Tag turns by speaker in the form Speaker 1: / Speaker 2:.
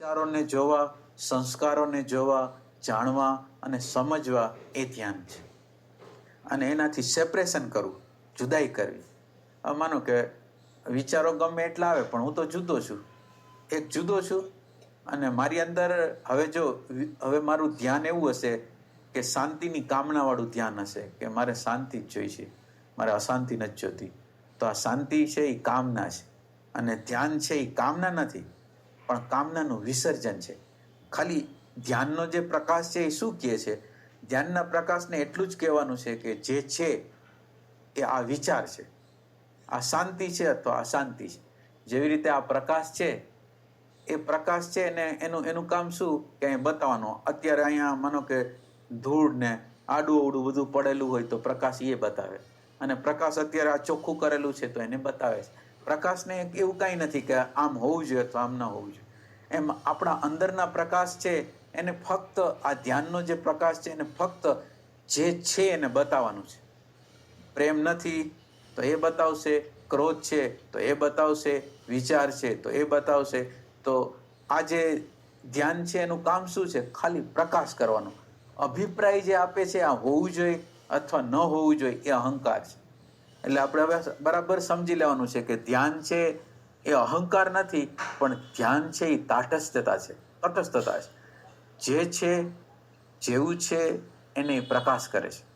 Speaker 1: વિચારોને જોવા, સંસ્કારોને જોવા, જાણવા અને સમજવા એ ધ્યાન છે. અને એનાથી સેપરેશન કરવું, જુદાઈ કરવી. હવે માનો કે વિચારો ગમે એટલા આવે, પણ હું તો જુદો છું. એક જુદો છું અને મારી અંદર હવે જો હવે મારું ધ્યાન એવું હશે કે શાંતિની કામનાવાળું ધ્યાન હશે કે મારે શાંતિ જ જોઈ છે. મારે અશાંતિ નથી જોતી. તો આ શાંતિ છે, એ કામના છે. અને ધ્યાન છે, એ કામના નથી. પણ કામનાનું વિસર્જન છે. ખાલી ધ્યાનનો જે પ્રકાશ છે એ શું કહે છે? ધ્યાનના પ્રકાશને એટલું જ કહેવાનું છે કે જે છે એ આ વિચાર છે. આ શાંતિ છે અથવા અશાંતિ છે. જેવી રીતે આ પ્રકાશ છે, એ પ્રકાશ છે ને એનું એનું કામ શું? કે અહીં બતાવવાનું. અત્યારે અહીંયા માનો કે ધૂળ ને આડું અવડું બધું પડેલું હોય તો પ્રકાશ એ બતાવે. અને પ્રકાશ અત્યારે આ ચોખ્ખું કરેલું છે તો એને બતાવે છે. પ્રકાશને એવું કાંઈ નથી કે આમ હોવું જોઈએ અથવા આમ ન હોવું જોઈએ. એમ આપણા અંદરના પ્રકાશ છે, એને ફક્ત આ ધ્યાનનો જે પ્રકાશ છે, એને ફક્ત જે છે એને બતાવવાનું છે. પ્રેમ નથી, તો એ બતાવશે. ક્રોધ છે, તો એ બતાવશે. વિચાર છે, તો એ બતાવશે. તો આ જે ધ્યાન છે, એનું કામ શું છે? ખાલી પ્રકાશ કરવાનો. અભિપ્રાય જે આપે છે, આ હોવું જોઈએ અથવા ન હોવું જોઈએ, એ અહંકાર છે. એટલે આપણે હવે બરાબર સમજી લેવાનું છે કે ધ્યાન છે એ અહંકાર નથી, પણ ધ્યાન છે એ તાટસ્થતા છે તટસ્થતા છે. જે છે, જેવું છે, એને પ્રકાશ કરે છે.